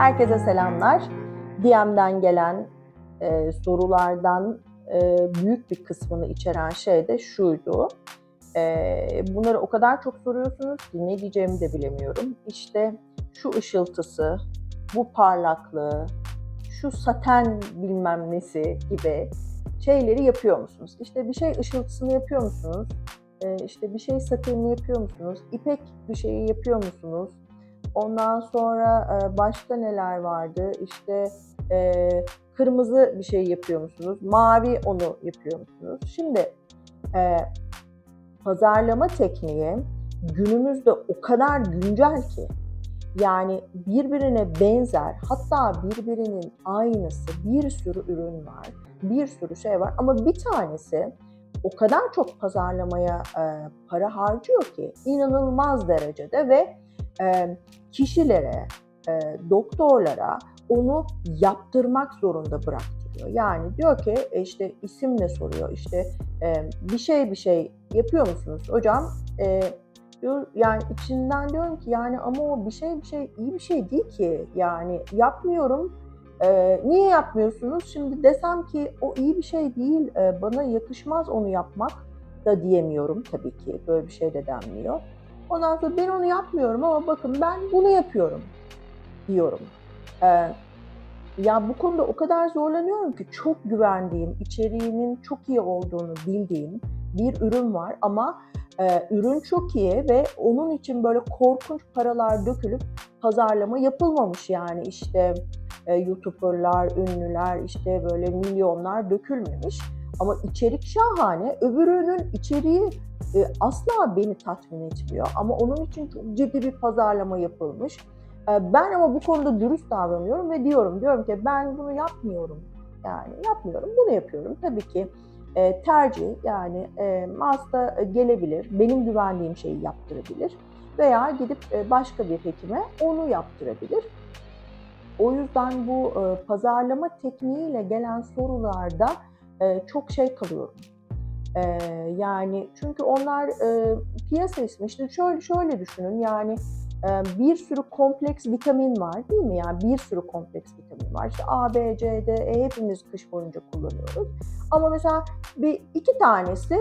Herkese selamlar. DM'den gelen e, sorulardan e, büyük bir kısmını içeren şey de şuydu. E, bunları o kadar çok soruyorsunuz ki ne diyeceğimi de bilemiyorum. İşte şu ışıltısı, bu parlaklığı, şu saten bilmem nesi gibi şeyleri yapıyor musunuz? İşte bir şey ışıltısını yapıyor musunuz? E, işte bir şey satenini yapıyor musunuz? İpek bir şeyi yapıyor musunuz? Ondan sonra e, başka neler vardı? İşte e, kırmızı bir şey yapıyor musunuz? Mavi onu yapıyor musunuz? Şimdi e, pazarlama tekniği günümüzde o kadar güncel ki yani birbirine benzer hatta birbirinin aynısı bir sürü ürün var, bir sürü şey var ama bir tanesi o kadar çok pazarlamaya e, para harcıyor ki inanılmaz derecede ve kişilere, doktorlara onu yaptırmak zorunda bıraktırıyor. Yani diyor ki e, işte isim ne soruyor, işte bir şey bir şey yapıyor musunuz hocam? Diyor, yani içinden diyorum ki yani ama o bir şey bir şey iyi bir şey değil ki yani yapmıyorum. E, niye yapmıyorsunuz? Şimdi desem ki o iyi bir şey değil, e, bana yakışmaz onu yapmak da diyemiyorum tabii ki. Böyle bir şey de denmiyor. Ondan sonra ben onu yapmıyorum ama bakın ben bunu yapıyorum diyorum. Ee, ya bu konuda o kadar zorlanıyorum ki çok güvendiğim, içeriğinin çok iyi olduğunu bildiğim bir ürün var ama e, ürün çok iyi ve onun için böyle korkunç paralar dökülüp pazarlama yapılmamış yani işte e, youtuberlar, ünlüler işte böyle milyonlar dökülmemiş ama içerik şahane. Öbürünün içeriği e, asla beni tatmin etmiyor. Ama onun için çok ciddi bir pazarlama yapılmış. E, ben ama bu konuda dürüst davranıyorum ve diyorum, diyorum ki ben bunu yapmıyorum. Yani yapmıyorum, bunu yapıyorum. Tabii ki e, tercih yani e, hasta gelebilir, benim güvendiğim şeyi yaptırabilir veya gidip e, başka bir hekime onu yaptırabilir. O yüzden bu e, pazarlama tekniğiyle gelen sorularda e, çok şey kalıyorum. E, yani çünkü onlar e, piyasa ismi. İşte şöyle şöyle düşünün yani e, bir sürü kompleks vitamin var değil mi? Yani bir sürü kompleks vitamin var. İşte A, B, C, D, E hepimiz kış boyunca kullanıyoruz. Ama mesela bir iki tanesi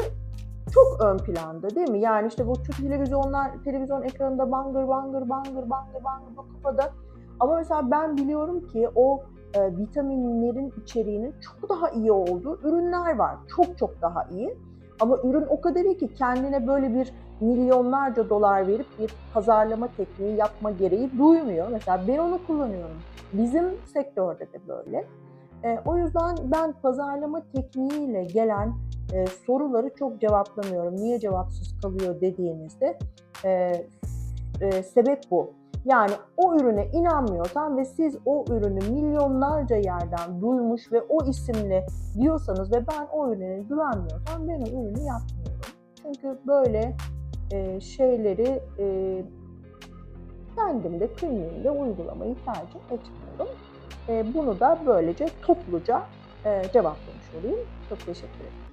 çok ön planda değil mi? Yani işte bu televizyonlar, televizyon ekranında bangır bangır bangır bangır bangır bu kafada. Ama mesela ben biliyorum ki o e, vitaminlerin içeriğinin çok daha iyi olduğu ürünler var. Çok çok daha iyi. Ama ürün o kadar iyi ki kendine böyle bir milyonlarca dolar verip bir pazarlama tekniği yapma gereği duymuyor. Mesela ben onu kullanıyorum. Bizim sektörde de böyle. E, o yüzden ben pazarlama tekniğiyle gelen e, soruları çok cevaplamıyorum. Niye cevapsız kalıyor dediğinizde e, e, sebep bu. Yani o ürüne inanmıyorsan ve siz o ürünü milyonlarca yerden duymuş ve o isimle diyorsanız ve ben o ürüne güvenmiyorsam ben o ürünü yapmıyorum. Çünkü böyle e, şeyleri e, kendim de kliniğimde uygulamayı tercih etmiyorum. E, bunu da böylece topluca e, cevaplamış olayım. Çok teşekkür ederim.